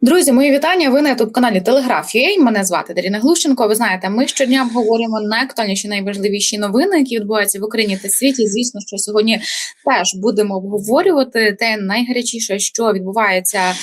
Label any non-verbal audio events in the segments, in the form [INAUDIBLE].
Друзі, мої вітання. Ви на youtube каналі Телеграф.ua. Мене звати Даріна Глущенко. Ви знаєте, ми щодня обговорюємо найактуальніші, найважливіші новини, які відбуваються в Україні та світі. Звісно, що сьогодні теж будемо обговорювати те найгарячіше, що відбувається е,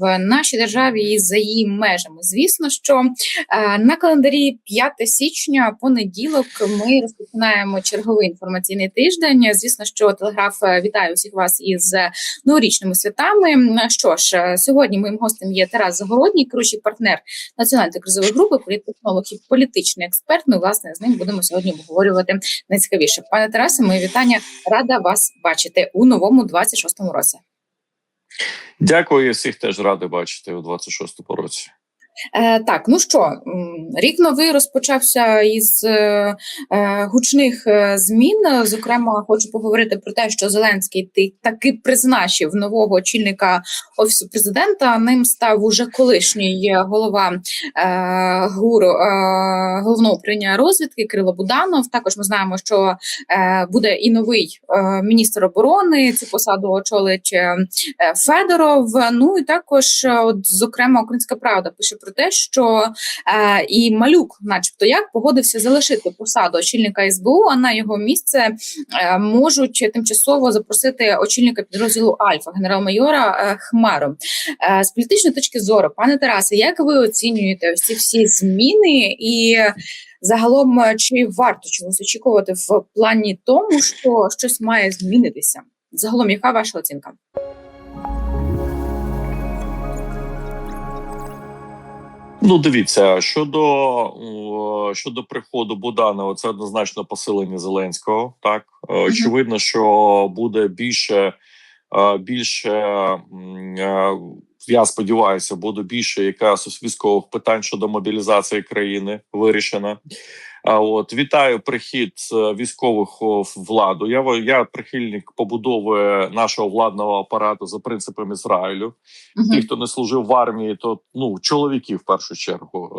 в нашій державі і за її межами. Звісно, що е, на календарі 5 січня, понеділок, ми розпочинаємо черговий інформаційний тиждень. Звісно, що телеграф е, вітає усіх вас із новорічними святами. Що ж, е, сьогодні моїм гостем є Тарас Загородній, керуючий партнер національної кризової групи, політтехнолог і політичний експерт. Ми власне з ним будемо сьогодні обговорювати найцікавіше. Пане Тарасе, моє вітання. Рада вас бачити у новому 26-му році. Дякую, всіх теж радий бачити у 26-му році. Е, Так, ну що, рік новий розпочався із е, е, гучних змін. Зокрема, хочу поговорити про те, що Зеленський ти таки призначив нового очільника офісу президента. Ним став уже колишній голова е, ГУР головного управління розвідки Кирило Буданов. Також ми знаємо, що буде і новий міністр оборони. Цю посаду очолить Федоров. Ну і також, от зокрема, Українська Правда пише про те, що е, і малюк, начебто, як погодився залишити посаду очільника СБУ, а на його місце е, можуть тимчасово запросити очільника підрозділу Альфа, генерал-майора е, Хмару. Е, з політичної точки зору, пане Тарасе, як ви оцінюєте ось ці всі зміни і? Загалом, чи варто чогось очікувати в плані тому, що щось має змінитися? Загалом, яка ваша оцінка? Ну, дивіться, щодо щодо приходу Буданова, це однозначно посилення Зеленського. Так очевидно, що буде більше більше. Я сподіваюся, буде більше якраз військових питань щодо мобілізації країни вирішена. А от вітаю прихід військових в владу. Я я прихильник побудови нашого владного апарату за принципом Ізраїлю. Uh Ті, хто не служив в армії, то ну чоловіки в першу чергу.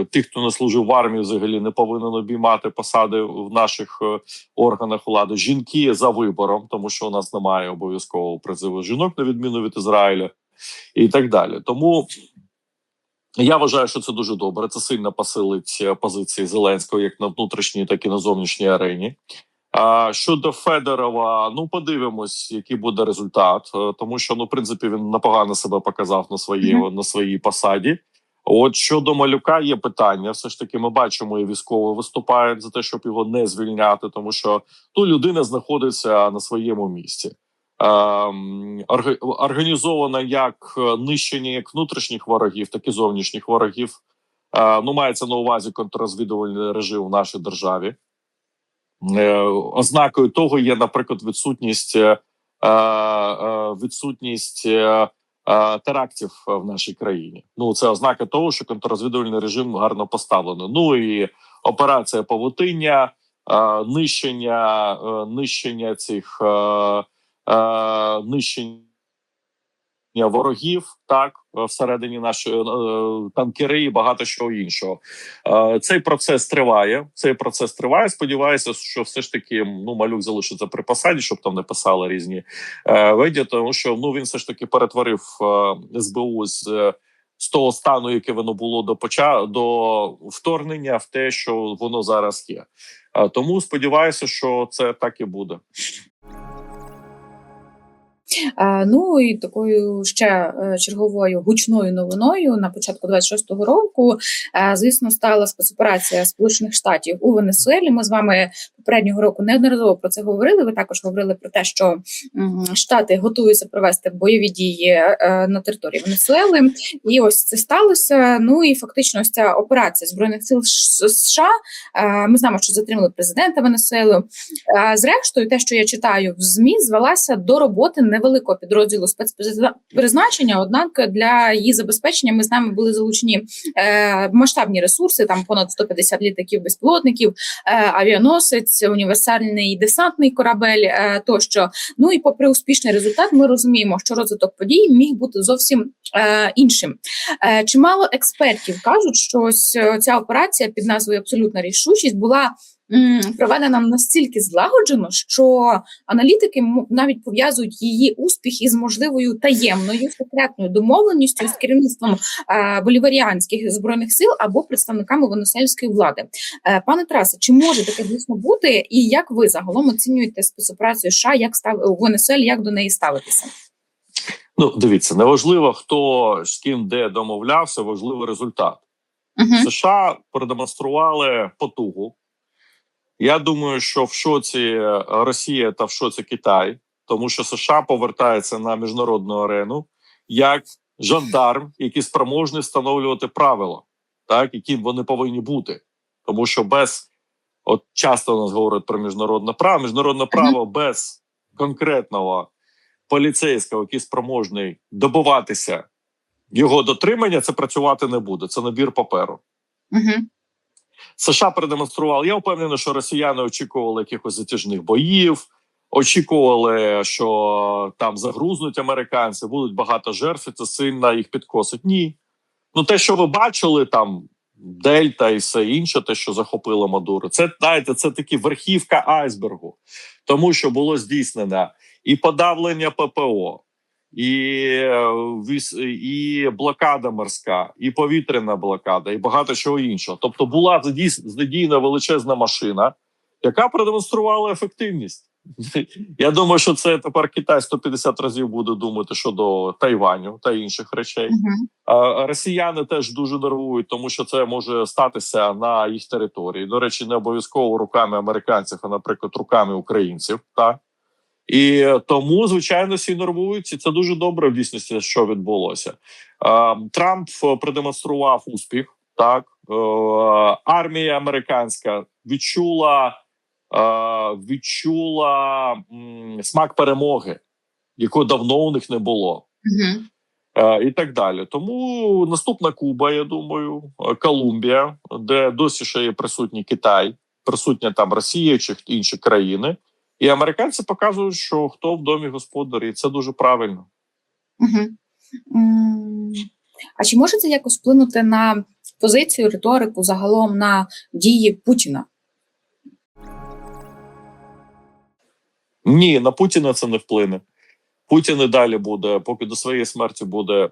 Е, Ті, хто не служив в армії, взагалі не повинен обіймати посади в наших е, органах влади. Жінки за вибором, тому що у нас немає обов'язкового призиву жінок на відміну від Ізраїля, і так далі. Тому. Я вважаю, що це дуже добре. Це сильно посилить позиції Зеленського як на внутрішній, так і на зовнішній арені. А щодо Федорова, ну подивимось, який буде результат, тому що ну в принципі він непогано себе показав на своїй mm -hmm. на своїй посаді. От щодо малюка є питання. Все ж таки, ми бачимо, і військові виступають за те, щоб його не звільняти, тому що ту людина знаходиться на своєму місці. Ем, організовано як нищення як внутрішніх ворогів, так і зовнішніх ворогів. Е, ну, мається на увазі контррозвідувальний режим в нашій державі. Е, ознакою того є, наприклад, відсутність е, відсутність терактів в нашій країні. Ну, це ознака того, що контррозвідувальний режим гарно поставлено. Ну і операція павутиння, нищення, нищення цих е, нищення ворогів, так всередині нашої е, танкери і багато чого іншого. Е, цей процес триває. Цей процес триває. Сподіваюся, що все ж таки ну малюк залишиться при посаді, щоб там не писали різні е, виді, тому що ну він все ж таки перетворив е, СБУ з. З того стану, яке воно було до поча до вторгнення, в те, що воно зараз є, тому сподіваюся, що це так і буде. Ну і такою ще е, черговою гучною новиною на початку 26-го року, е, звісно, стала спецоперація Сполучених Штатів у Венесуелі. Ми з вами попереднього року неодноразово про це говорили. Ви також говорили про те, що штати готуються провести бойові дії е, на території Венесуели, і ось це сталося. Ну і фактично, ось ця операція збройних сил США. Ми знаємо, що затримали президента Венесуели. Зрештою, те, що я читаю в змі, звелася до роботи не невеликого підрозділу спецпризначення, Однак для її забезпечення ми з нами були залучені е, масштабні ресурси. Там понад 150 літаків безпілотників, е, авіаносець, універсальний десантний корабель. Е, тощо, ну і попри успішний результат, ми розуміємо, що розвиток подій міг бути зовсім іншим. Е, чимало експертів кажуть, що ось ця операція під назвою Абсолютна рішучість була проведена настільки злагоджено, що аналітики навіть пов'язують її успіх із можливою таємною секретною домовленістю з керівництвом е, боліваріанських збройних сил або представниками венесуельської влади. Е, Пане Тарасе, чи може таке дійсно бути? І як ви загалом оцінюєте спецоперацію США, як став у як до неї ставитися? Ну, дивіться, неважливо, хто з ким де домовлявся, важливий результат. Угу. США продемонстрували потугу. Я думаю, що в шоці Росія та в шоці Китай, тому що США повертається на міжнародну арену як жандарм, який спроможний встановлювати правила, так яким вони повинні бути. Тому що без от часто у нас говорять про міжнародне право, міжнародне право без конкретного поліцейського, який спроможний добиватися його дотримання, це працювати не буде. Це набір паперу. Угу. США продемонстрували. Я впевнений, що росіяни очікували якихось затяжних боїв, очікували, що там загрузнуть американці, будуть багато жертв, і це сильно їх підкосить. Ні. Ну, те, що ви бачили, там Дельта і все інше, те, що захопило Мадуро, це знаєте, це такі верхівка айсбергу, тому що було здійснено і подавлення ППО. І, е, і блокада морська, і повітряна блокада, і багато чого іншого. Тобто була задіяна величезна машина, яка продемонструвала ефективність. [LAUGHS] Я думаю, що це тепер Китай 150 разів буде думати щодо Тайваню та інших речей. Росіяни теж дуже нервують, тому що це може статися на їх території. До речі, не обов'язково руками американців, а наприклад, руками українців. Так і тому, звичайно, всі нервують, це дуже добре в дійсності, що відбулося. Трамп е, продемонстрував успіх. Так Е, армія американська відчула, е, відчула смак перемоги, якого давно у них не було. Угу. Е, і так далі. Тому наступна Куба, я думаю, е, Колумбія, де досі ще є присутній Китай, присутня там Росія чи інші країни. І американці показують, що хто в домі господар, і це дуже правильно. Угу. А чи може це якось вплинути на позицію, риторику, загалом на дії Путіна? Ні, на Путіна це не вплине. Путін і далі буде, поки до своєї смерті буде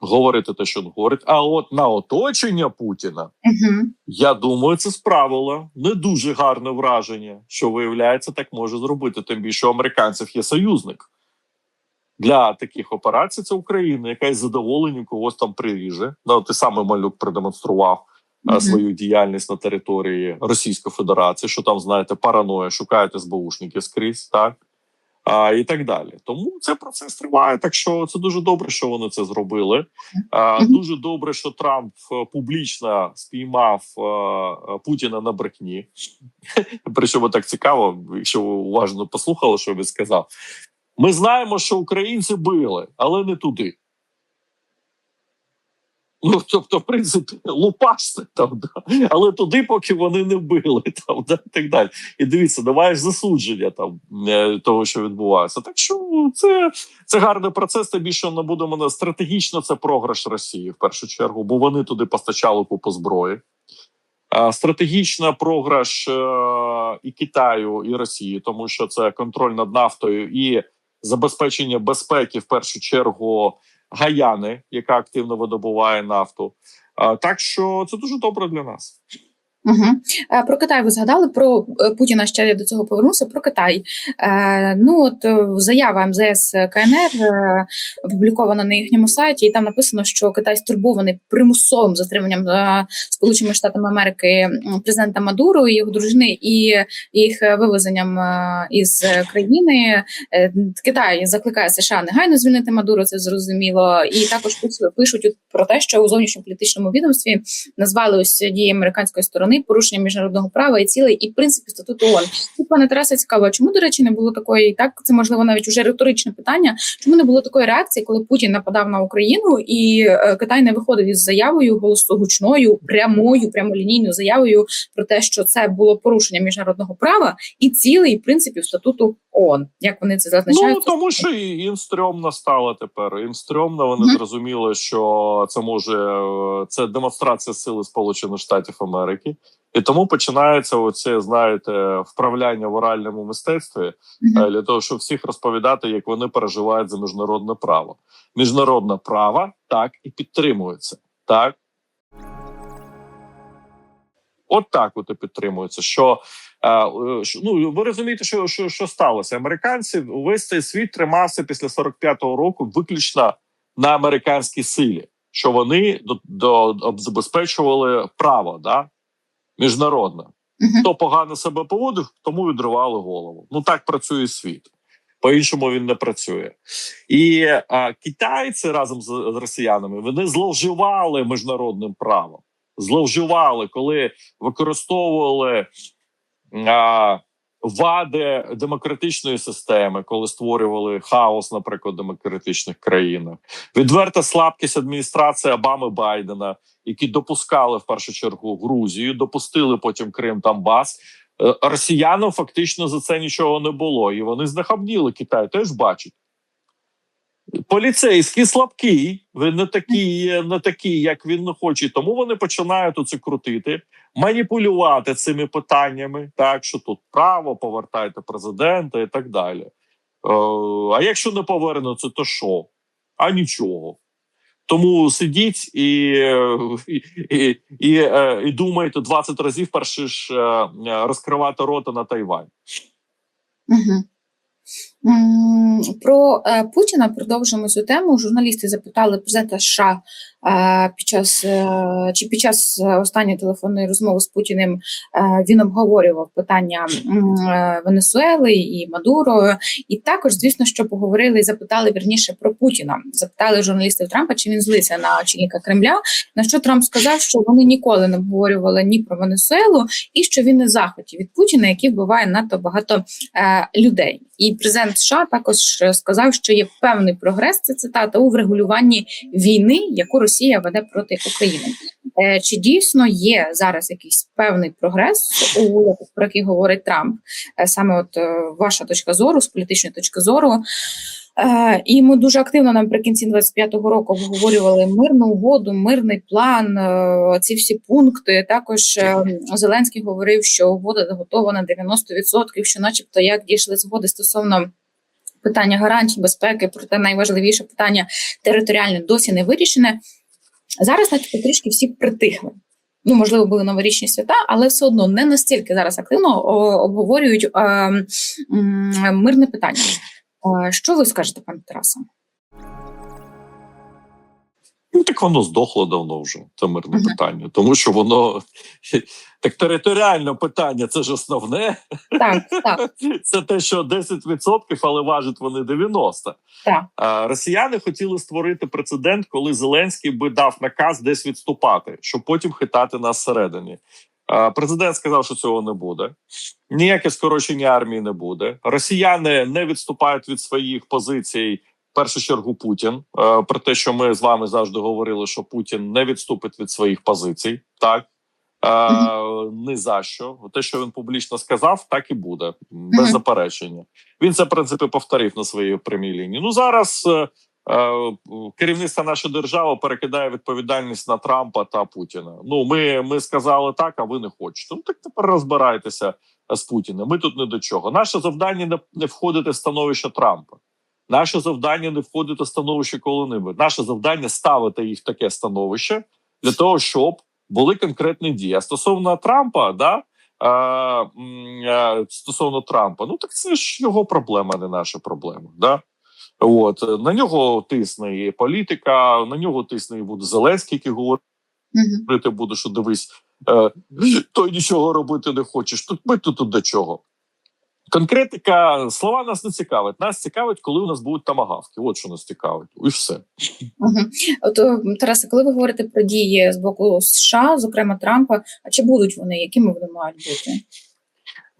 говорити те, що він говорить. А от на оточення Путіна Угу. Я думаю, це справило не дуже гарне враження, що виявляється, так може зробити. Тим більше у американців є союзник для таких операцій. Це Україна, яка із задоволенням когось там приріже. Ну, ти саме малюк продемонстрував е, Мгм. свою діяльність на території Російської Федерації, що там знаєте, параноя, шукають СБУшників скрізь, так а, і так далі. Тому цей процес триває. Так що це дуже добре, що вони це зробили. А, Дуже добре, що Трамп е, публічно спіймав е, е, Путіна на брехні. [LAUGHS] Причому так цікаво, якщо ви уважно послухали, що він сказав. Ми знаємо, що українці били, але не туди. Ну, тобто, в принципі, лупаште там, да. але туди, поки вони не били, там, да, так далі. І дивіться, давай засудження там е, того, що відбувається. Так що це, це гарний процес. Тим більше ми будемо на стратегічно це програш Росії в першу чергу, бо вони туди постачали купу зброї. А, Стратегічно програш е, і Китаю, і Росії, тому що це контроль над нафтою і забезпечення безпеки в першу чергу Гаяни, яка активно видобуває нафту. Так що це дуже добре для нас. Угу. Про Китай ви згадали про е, Путіна. Ще я до цього повернуся. Про Китай. Е, ну от заява МЗС КНР опублікована на їхньому сайті, і там написано, що Китай стурбований примусовим затриманням Сполученими Штатами Америки президента Мадуро і його дружини, і їх вивезенням із країни. Китай закликає США негайно звільнити Мадуро. Це зрозуміло, і також пишуть про те, що у зовнішньополітичному відомстві назвали ось дії американської сторони порушенням міжнародного права і цілей і принципів статуту ООН. І пане Тарасе, цікаво, чому, до речі, не було такої, так це можливо навіть уже риторичне питання. Чому не було такої реакції, коли Путін нападав на Україну, і е, Китай не виходив із заявою голосогучною, прямою, прямолінійною заявою про те, що це було порушення міжнародного права і цілей і принципів статуту ООН. Як вони це зазначають? Ну тому що їм стрьомно стало тепер. Їм стрьомно. Вони Мгм. зрозуміли, що це може це демонстрація сили Сполучених Штатів Америки, і тому починається оце, знаєте, вправляння в оральному мистецтві Мгм. е, для того, щоб всіх розповідати, як вони переживають за міжнародне право. Міжнародне право так і підтримується. Так. От так от і підтримується. Що ну ви розумієте, що, що, що сталося? Американці увесь цей світ тримався після 45-го року виключно на американській силі, що вони до, до забезпечували право, да міжнародне. Хто погано себе поводив, тому відривали голову. Ну так працює світ. По-іншому він не працює. І а, китайці разом з, з росіянами вони зловживали міжнародним правом. Зловживали, коли використовували вади демократичної системи, коли створювали хаос, наприклад, демократичних країнах. Відверта слабкість адміністрації Обами Байдена, які допускали в першу чергу Грузію, допустили потім Крим Донбас. Е, Росіянам фактично за це нічого не було, і вони знахабніли Китай. Теж бачать. Поліцейський слабкий, не такий, не такий, як він хоче. Тому вони починають оце крутити, маніпулювати цими питаннями, так що тут право, повертайте президента і так далі. Е, а якщо не повернуться, то що? А нічого. Тому сидіть і, і, і, і, е, і думайте 20 разів, перше ж е, розкривати рота на Тайвань. Мгм. Про е, Путіна продовжимо цю тему. Журналісти запитали президента США е, під час е, чи під час останньої телефонної розмови з Путіним він обговорював питання Венесуели і Мадуро. І також, звісно, що поговорили і запитали вірніше про Путіна. Запитали журналістів Трампа, чи він злиться на очільника Кремля. На що Трамп сказав, що вони ніколи не обговорювали ні про Венесуелу, і що він не в захваті від Путіна, який вбиває надто багато людей. І президент США також е, сказав, що є певний прогрес. Це цитата у врегулюванні війни, яку Росія веде проти України. Е, чи дійсно є зараз якийсь певний прогрес, у про який говорить Трамп? Е, саме от ваша точка зору, з політичної точки зору. І ми дуже активно наприкінці 25-го року обговорювали мирну угоду, мирний план, ці всі пункти. Також Зеленський говорив, що угода готова на 90%, що, начебто, як дійшли згоди стосовно питання гарантій безпеки, проте найважливіше питання територіальне досі не вирішене. Зараз, начебто, трішки всі притихли. Ну, можливо, були новорічні свята, але все одно не настільки зараз активно обговорюють е, м, мирне питання. Е, Що ви скажете, пане Тарасе? Ну так воно здохло давно вже. Це мирне питання, тому що воно [LAUGHS] так територіальне питання це ж основне. Так, так, [LAUGHS] Це те, що 10%, але важать вони 90%. так. А, Росіяни хотіли створити прецедент, коли Зеленський би дав наказ десь відступати, щоб потім хитати нас всередині. А, Президент сказав, що цього не буде. Ніяке скорочення армії не буде. Росіяни не відступають від своїх позицій. Першу чергу Путін Е, про те, що ми з вами завжди говорили, що Путін не відступить від своїх позицій, так е, ні за що. Те, що він публічно сказав, так і буде без заперечення. Він це в принципі повторив на своїй прямій лінії. Ну зараз е, керівництво нашої держави перекидає відповідальність на Трампа та Путіна. Ну ми, ми сказали так, а ви не хочете. Ну так тепер розбирайтеся з Путіним. Ми тут не до чого. Наше завдання не, не входити в становище Трампа. Наше завдання не входити в становище коли-небудь. Наше завдання ставити їх в таке становище для того, щоб були конкретні дії. А стосовно Трампа, да. е, е, Стосовно Трампа, ну так це ж його проблема, не наша проблема. Да? От на нього тисне і політика, на нього тисне і буде Зеленський, який говорить Мгм. говорити буде, що дивись, е, той нічого робити не хочеш. Тут ми тут до чого. Конкретика, слова нас не цікавить. Нас цікавить, коли у нас будуть тамагавки. От що нас цікавить. І все. Мгм. От е, Тарасе, коли ви говорите про дії з боку США, зокрема Трампа, а чи будуть вони, якими вони мають бути?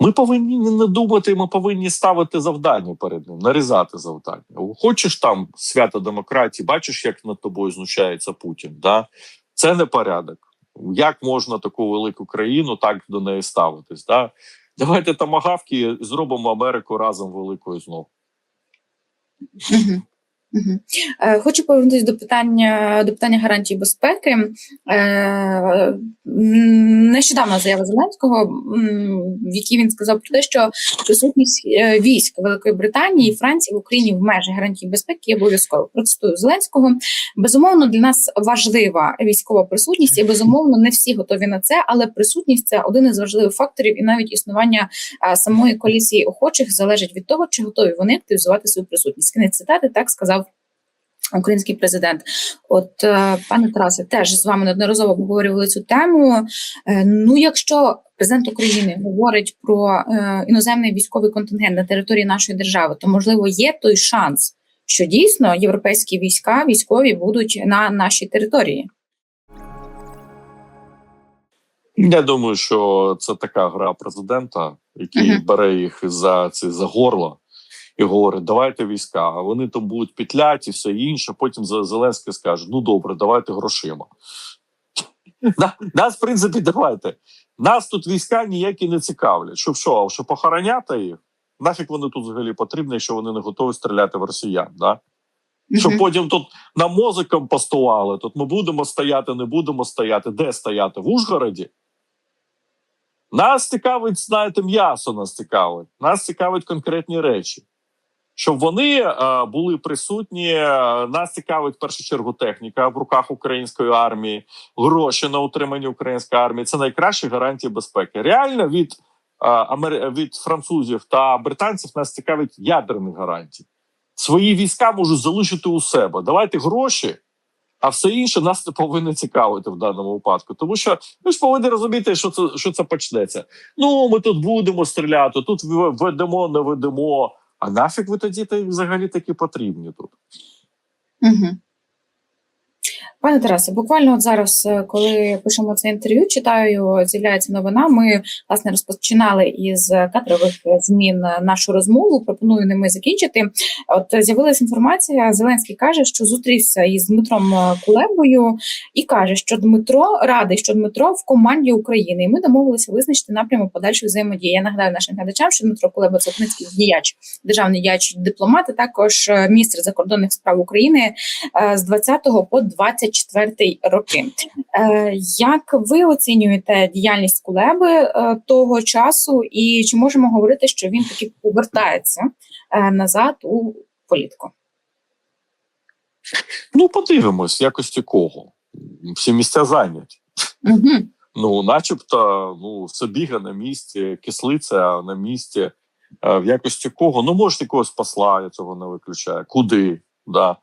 Ми повинні не думати, ми повинні ставити завдання перед ним, нарізати завдання. Хочеш там свято демократії, бачиш, як над тобою знущається Путін. Да? Це не порядок. Як можна таку велику країну так до неї ставитись? Да? Давайте тамагавки зробимо Америку разом великою знову. [LAUGHS] Е, Хочу повернутися до питання до питання гарантій безпеки. Е, м, Нещодавно заява Зеленського, в якій він сказав про те, що присутність е, військ Великої Британії і Франції в Україні в межах гарантій безпеки є обов'язково. Процитую Зеленського. Безумовно, для нас важлива військова присутність, і безумовно не всі готові на це, але присутність це один із важливих факторів, і навіть існування самої коаліції охочих залежить від того, чи готові вони активізувати свою присутність. Кінець цитати так сказав. Український президент, от е, пане Тарасе, теж з вами неодноразово обговорювали цю тему. Е, Ну, якщо президент України говорить про е, іноземний військовий контингент на території нашої держави, то можливо є той шанс, що дійсно європейські війська військові будуть на нашій території. Я думаю, що це така гра президента, який Мгм. бере їх за це за горло і говорить: давайте війська, а вони там будуть петлять і все інше. Потім Зеленський скаже: ну добре, давайте грошима. Нас, в принципі, давайте. Нас тут війська ніякі не цікавлять. Щоб що, щоб охороняти їх? Нафіг вони тут взагалі потрібні, якщо вони не готові стріляти в росіян. Да? Щоб потім тут нам мозиком постували. Тут ми будемо стояти, не будемо стояти. Де стояти? В Ужгороді? Нас цікавить, знаєте, м'ясо нас цікавить. Нас цікавить конкретні речі. Щоб вони е, були присутні, е, нас цікавить в першу чергу техніка в руках української армії, гроші на утримання української армії. Це найкращі гарантії безпеки. Реально від, е, від французів та британців нас цікавить ядерних гарантій. Свої війська можуть залишити у себе. Давайте гроші, а все інше нас не повинно цікавити в даному випадку. Тому що ми ж повинні розуміти, що це що це почнеться. Ну ми тут будемо стріляти, тут ведемо, не ведемо. А нафіг ви тоді та- взагалі такі потрібні тут? Угу. Пане Тарасе, буквально от зараз, е, коли пишемо це інтерв'ю, читаю, з'являється новина. Ми власне розпочинали із кадрових змін нашу розмову. Пропоную ними закінчити. От з'явилася інформація. Зеленський каже, що зустрівся із Дмитром Кулебою і каже, що Дмитро радий, що Дмитро в команді України. І ми домовилися визначити напрямок подальшої взаємодії. Я нагадаю нашим глядачам, що Дмитро Кулеба це український діяч, державний діяч, дипломат, а також е, міністр закордонних справ України е, з 20 по 24 роки. Е, Як ви оцінюєте діяльність Кулеби е, того часу, і чи можемо говорити, що він таки повертається е, назад у політику? Ну, подивимось, якості кого. Всі місця зайняті. Угу. Ну, начебто, ну, Собіга на місці, кислиця на місці. В якості кого? Ну, може, якогось посла, я цього не виключаю. Куди? Да.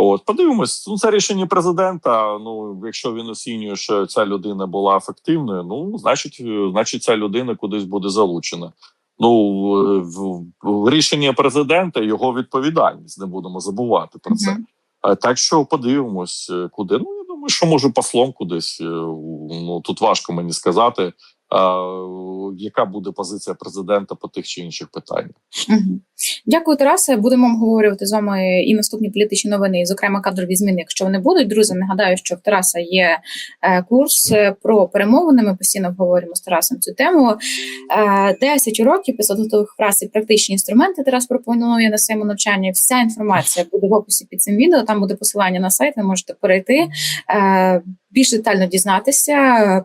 От, подивимось, ну це рішення президента. Ну, якщо він оцінює, що ця людина була ефективною, ну значить, е, значить, ця людина кудись буде залучена. Ну в, рішення президента його відповідальність. Не будемо забувати про це. Мгм. Е, Так що подивимось, е, куди. Ну я думаю, що може послом кудись. е, Ну тут важко мені сказати, яка буде позиція президента по тих чи інших питаннях. Дякую, Тарасе. Будемо обговорювати з вами і наступні політичні новини, зокрема, кадрові зміни, якщо вони будуть. Друзі, нагадаю, що в Тараса є е, курс е, про перемовини. Ми постійно обговорюємо з Тарасом цю тему. Е, 10 уроків, 500 готових фраз і практичні інструменти. Тарас пропонує на своєму навчанні. Вся інформація буде в описі під цим відео. Там буде посилання на сайт. Ви можете перейти. Більш детально дізнатися,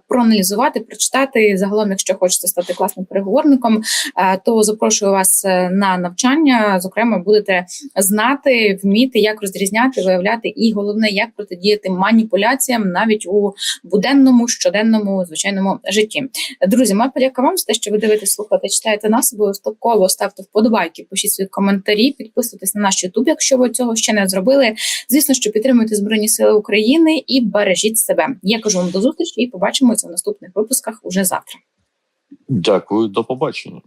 проаналізувати, прочитати. Загалом, якщо хочете стати класним переговорником, е, то запрошую вас е, на навчання. Зокрема, будете знати, вміти, як розрізняти, виявляти, і головне, як протидіяти маніпуляціям навіть у буденному, щоденному, звичайному житті. Друзі, моя подяка вам за те, що ви дивитесь, слухаєте, читаєте нас. Обов'язково ставте вподобайки, пишіть свої коментарі, підписуйтесь на наш Ютуб, якщо ви цього ще не зробили. Звісно, що підтримуйте Збройні Сили України і бережіть себе. Я кажу вам до зустрічі і побачимося в наступних випусках уже завтра. Дякую, до побачення.